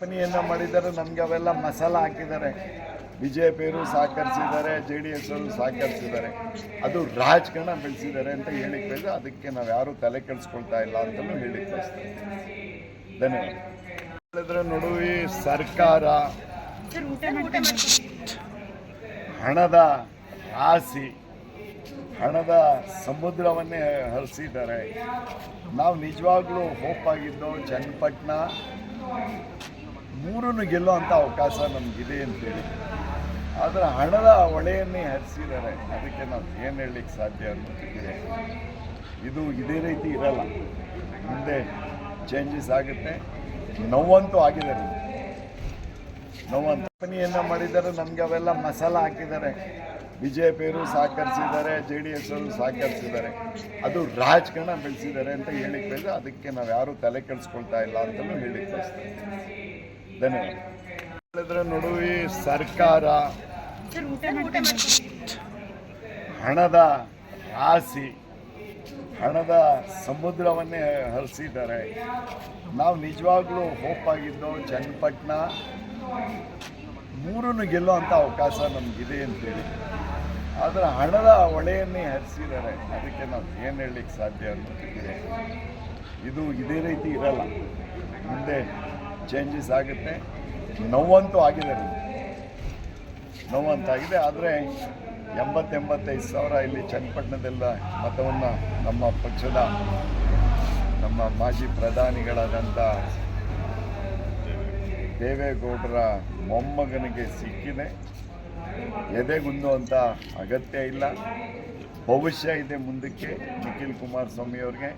ಕಂಪನಿಯನ್ನು ಮಾಡಿದ್ದಾರೆ, ನಮಗೆ ಅವೆಲ್ಲ ಮಸಾಲ ಹಾಕಿದ್ದಾರೆ. ಬಿ ಜೆ ಪಿಯವರು ಸಹಕರಿಸಿದ್ದಾರೆ, ಜೆ ಡಿ ಎಸ್ ಅವರು ಸಹಕರಿಸಿದ್ದಾರೆ. ಅದು ರಾಜಕಾರಣ ಬೆಳೆಸಿದ್ದಾರೆ ಅಂತ ಹೇಳಿ ಬೇಕು ಅದಕ್ಕೆ ನಾವು ಯಾರೂ ತಲೆ ಕೆಡಿಸ್ಕೊಳ್ತಾ ಇಲ್ಲ ಅಂತಲೂ ಹೇಳಿ ಧನ್ಯವಾದ. ಹೇಳಿದ್ರೆ ನೋಡು, ಈ ಸರ್ಕಾರ ಹಣದ ರಾಶಿ ಹಣದ ಸಮುದ್ರವನ್ನೇ ಹರಿಸಿದ್ದಾರೆ. ನಾವು ನಿಜವಾಗ್ಲೂ ಹೋಪ್ ಆಗಿದ್ದು, ಚನ್ನಪಟ್ಟಣ ಮೂರನ್ನು ಗೆಲ್ಲುವಂಥ ಅವಕಾಶ ನಮಗಿದೆ ಅಂತೇಳಿ ಆದರೆ ಹಣದ ಹೊಳೆಯನ್ನೇ ಹರಿಸಿದ್ದಾರೆ. ಅದಕ್ಕೆ ನಾವು ಏನು ಹೇಳಲಿಕ್ಕೆ ಸಾಧ್ಯ ಅನ್ನೋದಕ್ಕೆ ಇದು ಇದೇ ರೀತಿ ಇರಲ್ಲ. ಮುಂದೆ ಚೇಂಜಸ್ ಆಗುತ್ತೆ. ನೋವಂತೂ ಆಗಿದ್ದಾರೆ. ನೋವಂತ ಕಂಪನಿಯನ್ನು ಮಾಡಿದ್ದಾರೆ. ನಮಗೆ ಅವೆಲ್ಲ ಮಸಾಲ ಹಾಕಿದ್ದಾರೆ. ಬಿ ಜೆ ಪಿಯವರು ಸಹಕರಿಸಿದ್ದಾರೆ ಜೆ ಡಿ ಎಸ್ ಅವರು ಸಹಕರಿಸಿದ್ದಾರೆ. ಅದು ರಾಜಕಾರಣ ಬೆಳೆಸಿದ್ದಾರೆ ಅಂತ ಹೇಳಿಕ್ಕೆ ಅದಕ್ಕೆ ನಾವು ಯಾರೂ ತಲೆ ಕೆಡಿಸ್ಕೊಳ್ತಾ ಇಲ್ಲ ಅಂತಲೂ ಹೇಳಿಕ್ಕೆ ಬಯಸ್ತಾರೆ ಧನ್ಯವಾದ. ಹೇಳಿದ್ರೆ ನೋಡು ಸರ್ಕಾರ ಹಣದ ರಾಶಿ, ಹಣದ ಸಮುದ್ರವನ್ನೇ ಹರಿಸಿದ್ದಾರೆ. ನಾವು ನಿಜವಾಗ್ಲೂ ಹೋಪ್ ಆಗಿದ್ದು, ಚನ್ನಪಟ್ಟಣ, ಮೂರನ್ನು ಗೆಲ್ಲೋ ಅಂಥ ಅವಕಾಶ ನಮಗಿದೆ ಅಂತೇಳಿ. ಆದರೆ ಹಣದ ಹೊಳೆಯನ್ನೇ ಹರಿಸಿದ್ದಾರೆ. ಅದಕ್ಕೆ ನಾವು ಏನು ಹೇಳಲಿಕ್ಕೆ ಸಾಧ್ಯ ಅನ್ನೋದಕ್ಕೆ ಇದು ಇದೇ ರೀತಿ ಇರಲ್ಲ. ಮುಂದೆ ಚೇಂಜಸ್ ಆಗುತ್ತೆ. ನೋವಂತೂ ಆಗಿದೆ. ನೋವಂತಾಗಿದೆ ಆದರೆ ಎಂಬತ್ತೆಂಬತ್ತೈದು ಸಾವಿರ ಇಲ್ಲಿ ಚನ್ನಪಟ್ಟಣದೆಲ್ಲ ಮತವನ್ನು ನಮ್ಮ ಪಕ್ಷದ ನಮ್ಮ ಮಾಜಿ ಪ್ರಧಾನಿಗಳಾದಂಥ ದೇವೇಗೌಡರ ಮೊಮ್ಮಗನಿಗೆ ಸಿಕ್ಕಿದೆ. ಎದೆಗುಂದುವಂಥ ಅಗತ್ಯ ಇಲ್ಲ. ಭವಿಷ್ಯ ಇದೆ ಮುಂದಕ್ಕೆ ನಿಖಿಲ್ ಕುಮಾರಸ್ವಾಮಿ ಅವ್ರಿಗೆ.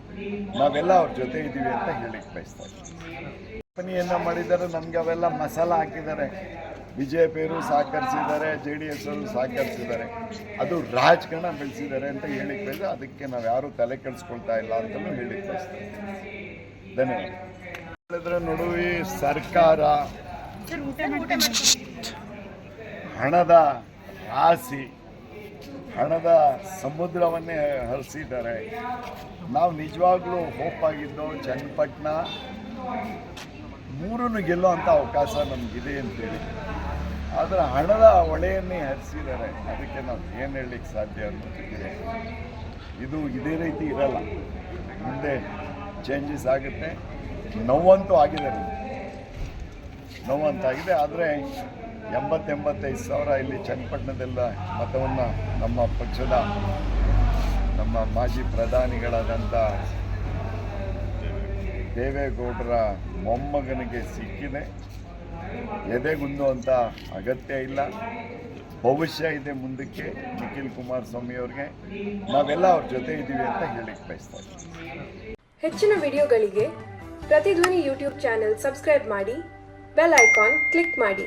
ನಾವೆಲ್ಲ ಅವ್ರ ಜೊತೆ ಇದ್ದೀವಿ ಅಂತ ಹೇಳಿಕ್ ಬಯಸ್ತಾ ಇದ್ದೀನಿ ಕಂಪನಿಯನ್ನು ಮಾಡಿದ್ದಾರೆ ನಮಗೆ ಅವೆಲ್ಲ ಮಸಾಲ ಹಾಕಿದ್ದಾರೆ. ಬಿ ಜೆ ಪಿಯವರು ಸಹಕರಿಸಿದ್ದಾರೆ ಜೆ ಡಿ ಎಸ್ ಅವರು ಸಹಕರಿಸಿದ್ದಾರೆ. ಅದು ರಾಜಕಾರಣ ಬೆಳೆಸಿದ್ದಾರೆ ಅಂತ ಹೇಳಿಕ್ ಬೇಕು ಅದಕ್ಕೆ ನಾವು ಯಾರೂ ತಲೆ ಕೆಡಿಸ್ಕೊಳ್ತಾ ಇಲ್ಲ ಅಂತಲೂ ಹೇಳಿಕ್ ಧನ್ಯವಾದ. ಹೇಳಿದ್ರೆ ನೋಡು ಈ ಸರ್ಕಾರ ಹಣದ ರಾಶಿ ಹಣದ ಸಮುದ್ರವನ್ನೇ ಹರಿಸಿದ್ದಾರೆ. ನಾವು ನಿಜವಾಗ್ಲೂ ಹೋಪ್ ಆಗಿದ್ದು ಚನ್ನಪಟ್ಟಣ ಮೂರನ್ನು ಗೆಲ್ಲುವಂಥ ಅವಕಾಶ ನಮಗಿದೆ ಅಂತೇಳಿ. ಆದರೆ ಹಣದ ಹೊಳೆಯನ್ನೇ ಹರಿಸಿದ್ದಾರೆ. ಅದಕ್ಕೆ ನಾವು ಏನು ಹೇಳಲಿಕ್ಕೆ ಸಾಧ್ಯ ಅನ್ನೋದಕ್ಕೆ ಇದು ಇದೇ ರೀತಿ ಇರಲ್ಲ. ಮುಂದೆ ಚೇಂಜಸ್ ಆಗುತ್ತೆ. ನೋವಂತೂ ಆಗಿದೆ. ನೋವಂತಾಗಿದೆ ಆದರೆ ಎಂಬತ್ತೆಂಬತ್ತೈದು ಸಾವಿರ ಇಲ್ಲಿ ಚನ್ನಪಟ್ಟಣದೆಲ್ಲ ಮತವನ್ನು ನಮ್ಮ ಪಕ್ಷದ ನಮ್ಮ ಮಾಜಿ ಪ್ರಧಾನಿಗಳಾದಂಥ ದೇವೇಗೌಡರ ಮೊಮ್ಮಗನಿಗೆ ಸಿಕ್ಕಿದೆ. ಎದೆಗುಂದುವಂಥ ಅಗತ್ಯ ಇಲ್ಲ. ಭವಿಷ್ಯ ಇದೆ ಮುಂದಕ್ಕೆ ನಿಖಿಲ್ ಕುಮಾರಸ್ವಾಮಿ ಅವ್ರಿಗೆ. ನಾವೆಲ್ಲ ಅವ್ರ ಜೊತೆ ಇದ್ದೀವಿ ಅಂತ ಹೇಳಿಕ್ ಬಯಸ್ತಾ ಹೆಚ್ಚಿನ ವಿಡಿಯೋಗಳಿಗೆ ಪ್ರತಿಧ್ವನಿ ಯೂಟ್ಯೂಬ್ ಚಾನೆಲ್ ಸಬ್ಸ್ಕ್ರೈಬ್ ಮಾಡಿ, ಬೆಲ್ ಐಕಾನ್ ಕ್ಲಿಕ್ ಮಾಡಿ.